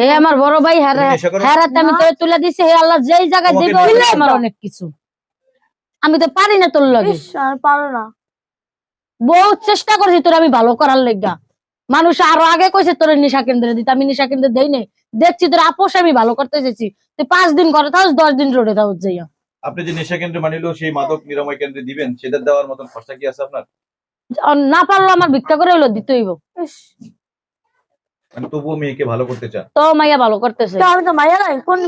হে আমার বড় ভাই হ্যাঁ? হ্যাঁ আমি তোরে তুলে দিছি হে আল্লাহ যেই জায়গায় দিবে আমার অনেক কিছু। আমি তো পারি না তোর লগে। পারো না। বহুত চেষ্টা করছি তোর আমি ভালো করার লেগা। মানুষ আরও আগে কইছে তোর নিশা কেন্দ্রে দিতে আমি নিশা কেন্দ্রে দেই নাই। দেখছি তোর আপোষ আমি ভালো করতে চেয়েছি তুই পাঁচ দিন করে থাকস দশ দিন রোডে থাকস যাইয়া। আপনি যে নেশা কেন্দ্রে মানিলো সেই মাদক নিরাময় কেন্দ্রে দিবেন সেটা দেওয়ার মতন খরচা কি আছে আপনার? না পারল আমার ভিক্ষা করে হইল দিতে হইব ইস, মানে তবুও মেয়েকে ভালো করতে চান তো মাইয়া ভালো করতেছে। তো আমি তো মাইয়া নাই কোন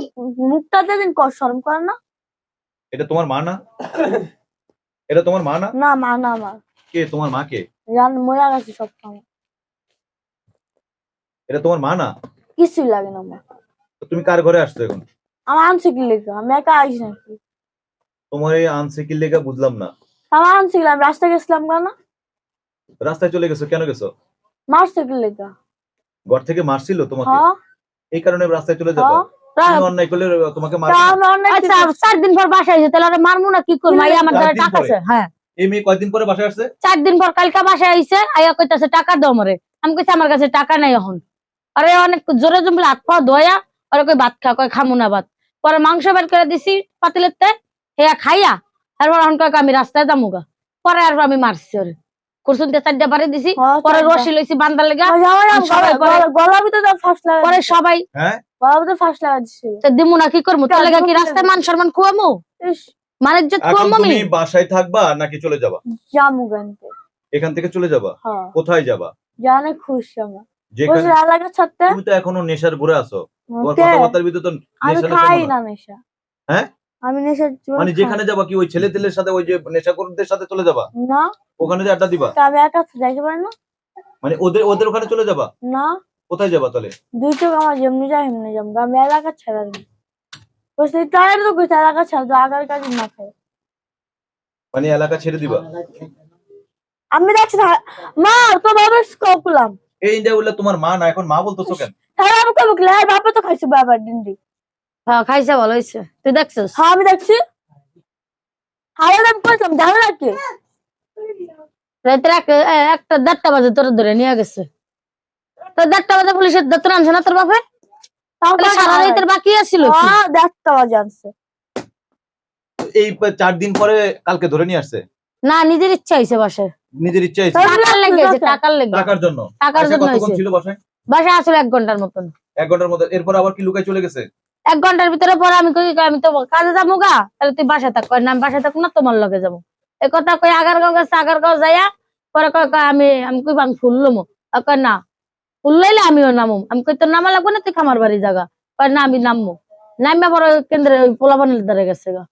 মুখটাতে দিন কর শরম করে না। এটা তোমার মা না? এটা তোমার মা না? না মা না আমার। কে তোমার মা কে জান মরে গেছে সব সময়। এটা তোমার মা না? কিছুই লাগে না তো তুমি কার ঘরে আসছো এখন? আমার আনছে কি লেখা আমি একা আইসি নাকি? তোমার এই আনসাইকেল লেগা বুঝলাম না। আমার আনছে কি আমি রাস্তায় গেছিলাম কেন? রাস্তায় চলে গেছো কেন গেছো? মারছে কি লেখা ঘর থেকে মারছিল তোমাকে? হ্যাঁ। এই কারণে রাস্তায় চলে যাব? হ্যাঁ। অন্যায় করলে তোমাকে তা আচ্ছা চার দিন পর বাসায় তাহলে ওরে মারমু না কি করব? আমার দ্বারা টাকা? আছে হ্যাঁ। এই মেয়ে কয়দিন পরে বাসায় আসছে? চার দিন পর কালকা বাসায় আইছে আইয়া কইতাছে টাকা দাও মরে আমি কইছি আমার কাছে টাকা নাই এখন। আরে অনেক জোরে জমলে হাত পা ধোয়া আরে কই ভাত খা কই খামু না ভাত। পরে মাংস বের করে দিছি পাতিলেতে হেয়া খাইয়া তারপর এখন কয় আমি রাস্তায় যামুগা পরে আর আমি মারছি ওরে। কুরসুন দিয়ে চারটা বাড়ি দিছি হ্যাঁ, পরে রশি লইছি বান্দার লেগা। পরে- গলার ভিতরে ফার্স্ট লাগা পরে সবাই হ্যাঁ? গলার ভিতরে ফার্স্ট লাগা দিছিল তো দিমু না কি করব তোর লেগা কি রাস্তায় মান সম্মান খুয়ামু? ইস। মান ইজ্জত আমি? তুমি বাসায় থাকবা নাকি চলে যাবা? জামু গানতে এখান থেকে চলে যাবা? হ্যাঁ। কোথায় যাবা? জানে খুশি আমার তুমি তো এখনও নেশার ঘুরে আছো। কথাবার্তার ভিতরে তো নেশা খাই না নেশা। হ্যাঁ? আমি নেশা মানে যেখানে যাবা কি ওই ছেলে তেলের সাথে ওই যে নেশাখোরদের সাথে চলে যাবা? না। ওখানে যে আড্ডা দিবা? তা যাইতে পারি না। মানে ওদের ওদের ওখানে চলে যাবা? না। কোথায় যাবা তাহলে? দুই চোখ আমার যেমনি যায় এমনি আমি এলাকা ছেড়ে দিই বসে তাই তো এলাকা ছেড়ে দাও আগার কাজে না খাই। মানে এলাকা ছেড়ে দিবা? আমি দেখছি না। মা তো বাবার স্কোপলাম এই ইন্ডিয়া বললে তোমার মা না এখন মা বলতো কেন? তাহলে আমি কবে বাবা তো খাইছে বাবার ডিন্ডি হ্যাঁ খাইছে ভালো হয়েছে তুই দেখছিস? হ্যাঁ আমি দেখছি। হাওয়া জানো কি? রাতের একটা দেড়টা বাজে তোর ধরে নিয়ে গেছে। তো দেড়টা বাজে পুলিশের দত্তর আনছে না তোর বাপে? সারা রাতের বাকি আছিল কি? হ্যাঁ বাজে আনছে। এই চার দিন পরে কালকে ধরে নিয়ে আসছে? না নিজের ইচ্ছা হয়েছে বাসায়। নিজের ইচ্ছা হয়েছে টাকার লেগে টাকার লেগে। টাকার জন্য? টাকার জন্য হয়েছে ছিল বাসায়? বাসায় আসলে এক ঘণ্টার মতন। এক ঘণ্টার মধ্যে। এরপর আবার কি লুকায় চলে গেছে? এক ঘণ্টার ভিতরে পরে আমি কই আমি তো কাজে যাব গা। তাহলে তুই বাসায় থাক কয় না আমি বাসায় থাকব না তোমার লগে যাব। এ কথা কই আগারগাঁও গেছে আগারগাঁও যাইয়া পরে কয় আমি আমি কই আমি ফুল লমো। কয় না ফুল লইলে আমিও নামো। আমি কই তোর নামা লাগবে না তুই খামার বাড়ি জাগা কয় না আমি নামবো। নামবে বড় কেন্দ্রে ওই পোলাবানের দ্বারে গেছে গা।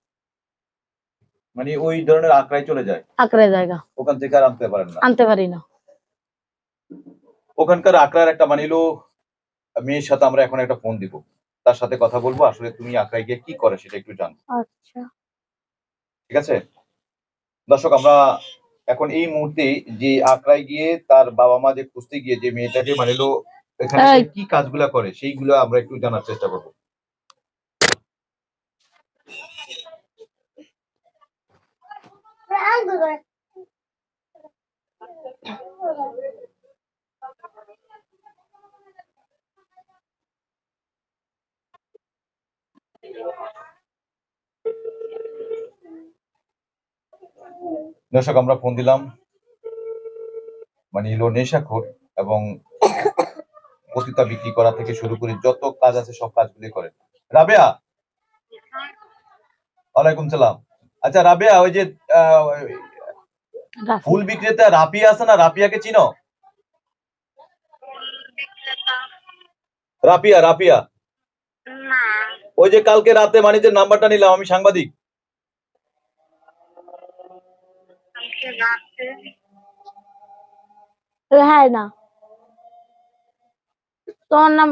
মানে ওই ধরনের আঁকড়ায় চলে যায়? আকরে জায়গা ওখান থেকে আর আনতে পারেন না? আনতে পারি না। ওখানকার আঁকড়ার একটা মানিলো মেয়ের সাথে আমরা এখন একটা ফোন দিব। তার সাথে কথা বলব। আসলে তুমি আঁকড়ায় গিয়ে কি করে সেটা একটু জান আচ্ছা। ঠিক আছে? দর্শক আমরা এখন এই মুহূর্তে যে আঁকড়ায় গিয়ে তার বাবা মা যে খুঁজতে গিয়ে যে মেয়েটাকে মানিলো এখানে কি কাজগুলা করে সেইগুলো আমরা একটু জানার চেষ্টা করব। দর্শক, আমরা ফোন দিলাম মানে হলো নেশাখোর এবং পতিতা বিক্রি করা থেকে শুরু করে যত কাজ আছে সব কাজগুলি করে রাবেয়া! ওয়ালাইকুম সালাম। আচ্ছা রাবেয়া, ওই যে ফুল বিক্রেতা রাপিয়া আছে না? রাপিয়াকে চিনো? রাপিয়া রাপিয়া। ওই যে কালকে রাতে মানিজের নাম্বারটা নিলাম আমি সাংবাদিক। হ্যাঁ না। তোমার নাম